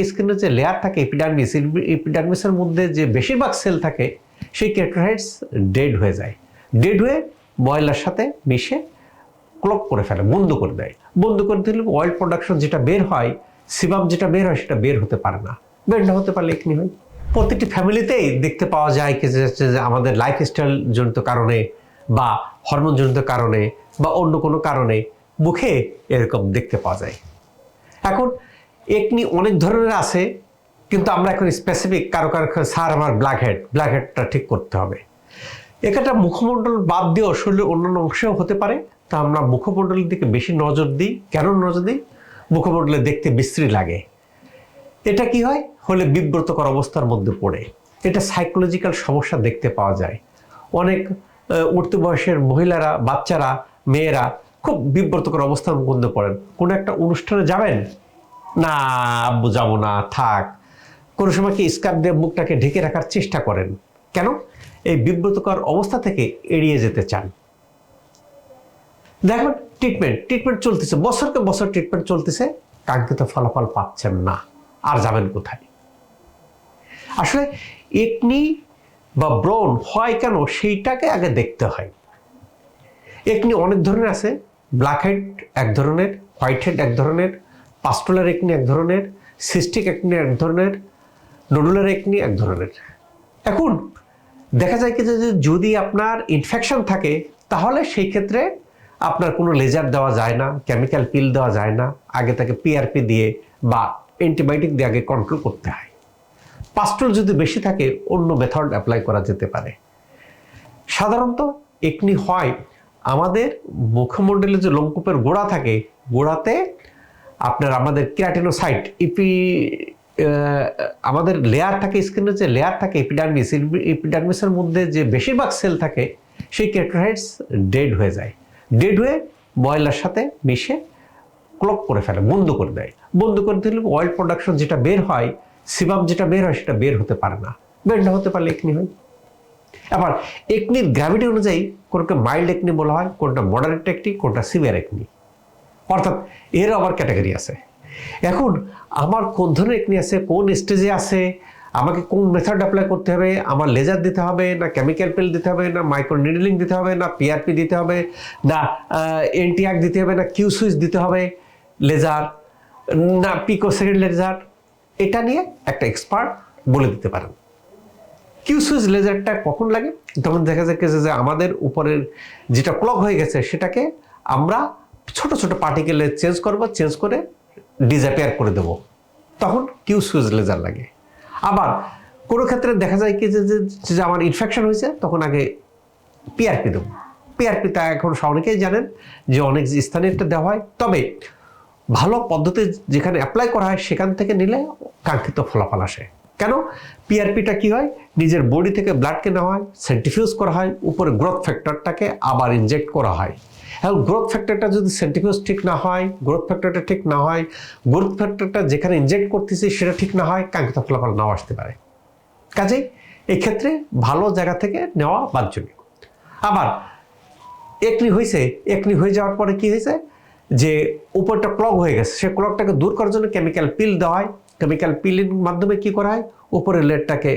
স্কিনের যে লেয়ার থাকে এপিডার্মিস এপিডার্মিসের মধ্যে যে বেশিরভাগ সেল থাকে, সেই ক্যারেক্টারাইটস ডেড হয়ে যায়। ডেড হয়ে ময়লার সাথে মিশে ক্লক করে ফেলে, বন্ধ করে দেয়। বন্ধ করে দিলে অয়েল প্রোডাকশন যেটা বের হয় সিবাম যেটা বের হয়, সেটা বের হতে পারে না। বের না হতে পারলে এখনি হয়? প্রতিটি ফ্যামিলিতেই দেখতে পাওয়া যায় কি যে যে আমাদের লাইফস্টাইল জনিত কারণে বা হরমোন জনিত কারণে বা অন্য কোনো কারণে মুখে এরকম দেখতে পাওয়া যায়। এখন একনি অনেক ধরনের আছে, কিন্তু আমরা এখন স্পেসিফিক কারও কারও স্যার, আমার ব্ল্যাক হেড ব্ল্যাক হেডটা ঠিক করতে হবে। এখানটা মুখমণ্ডল বাদ দিয়েও শরীরের অন্যান্য অংশেও হতে পারে, তা আমরা মুখমণ্ডলের দিকে বেশি নজর দিই। কেন নজর দিই? মুখমণ্ডলে দেখতে বিশ্রী লাগে। এটা কি হয়? হলে বিব্রতকর অবস্থার মধ্যে পড়ে। এটা সাইকোলজিক্যাল সমস্যা দেখতে পাওয়া যায়। অনেক উঠতি বয়সের মহিলারা, বাচ্চারা, মেয়েরা খুব বিব্রতকর অবস্থার মধ্যে পড়েন। কোনো একটা অনুষ্ঠানে যাবেন না, আব্বু, যাব না, থাক। কোনো সময় কি স্কার্ফ দিয়ে মুখটাকে ঢেকে রাখার চেষ্টা করেন? কেন? এই বিব্রতকর অবস্থা থেকে এড়িয়ে যেতে চান। দেখবেন ট্রিটমেন্ট ট্রিটমেন্ট চলতেছে। বছরকে বছর ট্রিটমেন্ট চলতেছে, কাঙ্ক্ষিত ফলাফল পাচ্ছেন না। আর যাবেন কোথায়? আসলে একনি বা ব্রণ হয় কেন সেইটাকে আগে দেখতে হয়। একনি অনেক ধরনের আছে ব্ল্যাক হেড এক ধরনের হোয়াইট হেড এক ধরনের পাস্টুলার একনি এক ধরনের, সিস্টিক একনি এক ধরনের, নোডুলার একনি এক ধরনের। এখন দেখা যায় কি যে যদি আপনার ইনফেকশন থাকে, তাহলে সেই ক্ষেত্রে আপনার কোনো লেজার দেওয়া যায় না কেমিক্যাল পিল দেওয়া যায় না, আগে তাকে পিআরপি দিয়ে বা অ্যান্টিবায়োটিক দিয়ে আগে কন্ট্রোল করতে হয়। পাস্টুল যদি বেশি থাকে, অন্য মেথড অ্যাপ্লাই করা যেতে পারে। সাধারণত একনি হয় আমাদের মুখমণ্ডলে যে লোমকূপের গোড়া থাকে, গোড়াতে আপনার আমাদের ক্যারাটিনোসাইট ইপি আমাদের লেয়ার থাকে স্কিনের যে লেয়ার থাকে এপিডার্মিস এপিডার্মিসের মধ্যে যে বেশিরভাগ সেল থাকে, সেই ক্যারেক্টারাইটস ডেড হয়ে যায়। ডেড হয়ে ময়লার সাথে মিশে ক্লক করে ফেলে, বন্ধ করে দেয়। বন্ধ করে দিলে অয়েল প্রোডাকশন যেটা বের হয় সিবাম যেটা বের হয়, সেটা বের হতে পারে না। বের না হতে পারলে একনি হয়। আবার একনির গ্র্যাভিটি অনুযায়ী কোনটা মাইল্ড একনি বলা হয়, কোনটা মডারেট একনি কোনটা সিভিয়ার একনি অর্থাৎ এর আবার ক্যাটাগরি আছে। এখন আমার কোন ধরনের একনি আছে, কোন স্টেজে আছে, আমাকে কোন মেথড অ্যাপ্লাই করতে হবে, আমার লেজার দিতে হবে, না কেমিক্যাল পিল দিতে হবে, না মাইক্রো নিডলিং দিতে হবে, না পিআরপি দিতে হবে, না এনটিআক দিতে হবে, না কিউ সুইচ দিতে হবে লেজার না পিকো সেকেন্ড লেজার এটা নিয়ে একটা এক্সপার্ট বলে দিতে পারেন। কিউ সুইচ লেজারটা কখন লাগে? তখন দেখা যাচ্ছে যে আমাদের উপরের যেটা ক্লক হয়ে গেছে, সেটাকে আমরা ছোট ছোট পার্টিকেলে চেঞ্জ করব চেঞ্জ করে ডিজাপিয়ার করে দেব। তখন কিউ সুইচ লেজার লাগে। আবার কোনো ক্ষেত্রে দেখা যায় কি যে আমার ইনফেকশন হয়েছে, তখন আগে পিআরপি দেবো। পিআরপি তা এখন অনেকেই জানেন যে অনেক স্থানে এটা দেওয়া হয়। তবে ভালো পদ্ধতি যেখানে অ্যাপ্লাই করা হয়, সেখান থেকে নিলে কাঙ্ক্ষিত ফলাফল আসে। কেন? পিআরপিটা কি হয়? নিজের বডি থেকে ব্লাডকে নেওয়া হয় সেন্টিফিউজ করা হয়, উপরে গ্রোথ ফ্যাক্টরটাকে আবার ইনজেক্ট করা হয়। এখন গ্রোথ ফ্যাক্টরটা যদি সেন্টিফিউজ ঠিক না হয় গ্রোথ ফ্যাক্টরটা ঠিক না হয় গ্রোথ ফ্যাক্টরটা যেখানে ইনজেক্ট করতেছি সেটা ঠিক না হয়, কাঙ্ক্ষিত ফলাফল নাও আসতে পারে। কাজেই এক্ষেত্রে ভালো জায়গা থেকে নেওয়া বাঞ্ছনীয়। আবার একনি হয়েছে একনি হয়ে যাওয়ার পরে কি হয়েছে যে উপরটা ক্লগ হয়ে গেছে, সে ক্লগটাকে দূর করার জন্য কেমিক্যাল পিল দেওয়া হয়। কেমিক্যাল পিলের মাধ্যমে কি করা হয়? উপরের লেটটাকে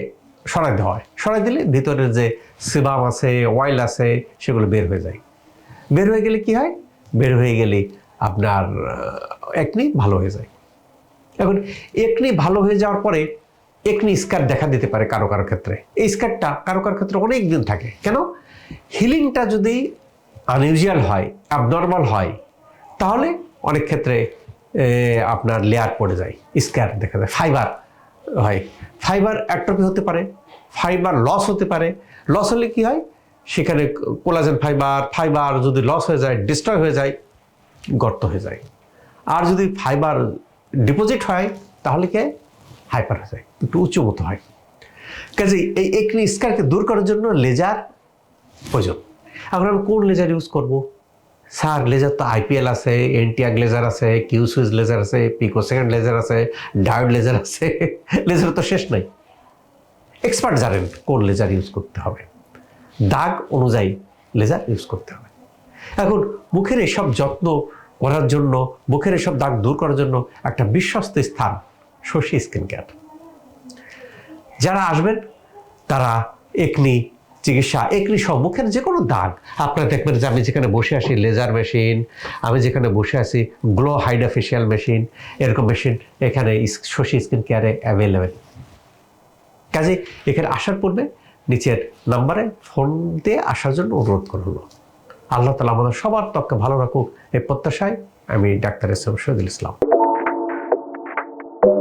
সরাই দেওয়া হয়। সরাই দিলে ভিতরের যে সিবাম আছে অয়েল আছে, সেগুলো বের হয়ে যায়। বের হয়ে গেলে কি হয়? বের হয়ে গেলে আপনার একনি ভালো হয়ে যায়। এখন একনি ভালো হয়ে যাওয়ার পরে একনি স্কার দেখা দিতে পারে কারও কারও ক্ষেত্রে। এই স্কারটা কারও কারও ক্ষেত্রে অনেক দিন থাকে। কেন? হিলিংটা যদি আনইউজুয়াল হয় অ্যাবনর্মাল হয়, তাহলে অনেক ক্ষেত্রে আপনার লেয়ার পড়ে যায়, স্কার দেখা যায়। ফাইবার হয়। ফাইবার অ্যাট্রপি হতে পারে ফাইবার লস হতে পারে। লস হলে কি হয়? সেখানে কোলাজেন ফাইবার ফাইবার যদি লস হয়ে যায় ডিস্ট্রয় হয়ে যায়, গর্ত হয়ে যায়। আর যদি ফাইবার ডিপোজিট হয়, তাহলে কে হাইপার হয়ে যায়, একটু উঁচু মতো হয়। কাজে এই একনি স্কারকে দূর করার জন্য লেজার প্রয়োজন। এখন আমি কোন লেজার ইউজ করব? স্যার লেজার তো আইপিএল আছে এনটিআগ লেজার আছে কিউ সুইচ লেজার আছে পিকো সেকেন্ড লেজার আছে ডায়োড লেজার আছে। লেজার তো শেষ নাই। এক্সপার্ট জানেন কোন লেজার ইউজ করতে হবে। দাগ অনুযায়ী লেজার ইউজ করতে হবে। এখন মুখের এসব যত্ন করার জন্য মুখের এসব দাগ দূর করার জন্য একটা বিশ্বস্ত স্থান শশী স্কিন কেয়ার যারা আসবেন, তারা একনি চিকিৎসা একনি সহ মুখের যে কোনো দাগ, আপনারা দেখবেন যে আমি যেখানে বসে আছি লেজার মেশিন আমি যেখানে বসে আছি গ্লো হাইড্রা ফেশিয়াল মেশিন এরকম মেশিন এখানে শশী স্কিন কেয়ারে অ্যাভেলেবেল কাজে এখানে আসার পূর্বে নিচের নাম্বারে ফোন দিয়ে আসার জন্য অনুরোধ করল। আল্লাহ তালা আমাদের সবার ত্বককে ভালো রাখুক, এই প্রত্যাশায় আমি ডাক্তার এস এম শহীদুল ইসলাম।